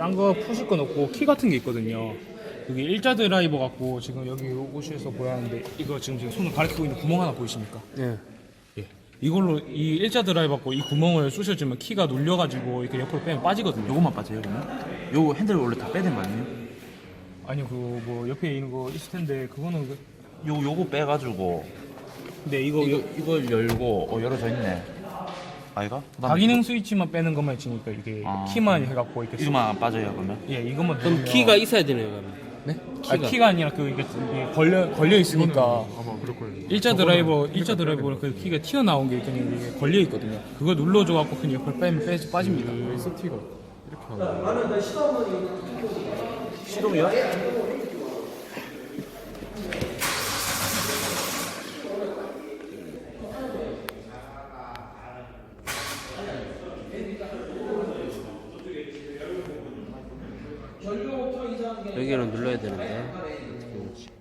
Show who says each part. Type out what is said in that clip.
Speaker 1: 딴 거 푸실 건 없고 키 같은 게 있거든요. 여기 일자 드라이버 같고 지금 여기 오시에서 보였는데 이거 지금 제가 손을 가리키고 있는 구멍 하나 보이십니까?
Speaker 2: 예.
Speaker 1: 예. 이걸로 이 일자 드라이버 갖고 이 구멍을 쑤셔주면 키가 눌려가지고 이렇게 옆으로 빼면 빠지거든요.
Speaker 3: 요것만 빠져요 그러면? 요 핸들 원래 다 빼야 되는 거 아니에요?
Speaker 1: 아니요 그뭐 옆에 있는 거 있을 텐데 그거는 그-
Speaker 3: 요 요거 빼가지고
Speaker 1: 근데 이거,
Speaker 3: 이거
Speaker 1: 요
Speaker 3: 이걸 열고 어 열어져 있네. 아이가?
Speaker 1: 다기능 스위치만 빼는 것만 있으니까 이게
Speaker 3: 아.
Speaker 1: 키만 해갖고 이렇게
Speaker 3: 이거만 안 빠져요 그러면?
Speaker 1: 예 이것만
Speaker 2: 그럼
Speaker 1: 누르면-
Speaker 2: 키가 있어야 되네요, 그러면.
Speaker 1: 네?
Speaker 2: 키가.
Speaker 1: 키가, 아, 키가 아니라 그 이게 이게 걸려 걸려 있으니까
Speaker 4: 아마 그럴 거예요.
Speaker 1: 일자 드라이버 일자 드라이버 그 키가 튀어나온 게 그냥 이게 걸려 있거든요. 그거 눌러줘 갖고 그냥 옆을 빼면 빼 빠집니다.
Speaker 4: ST가 이렇게 하는
Speaker 3: 시동이요?
Speaker 2: 여기는 눌러야 되는데. 어떻게 눌러지?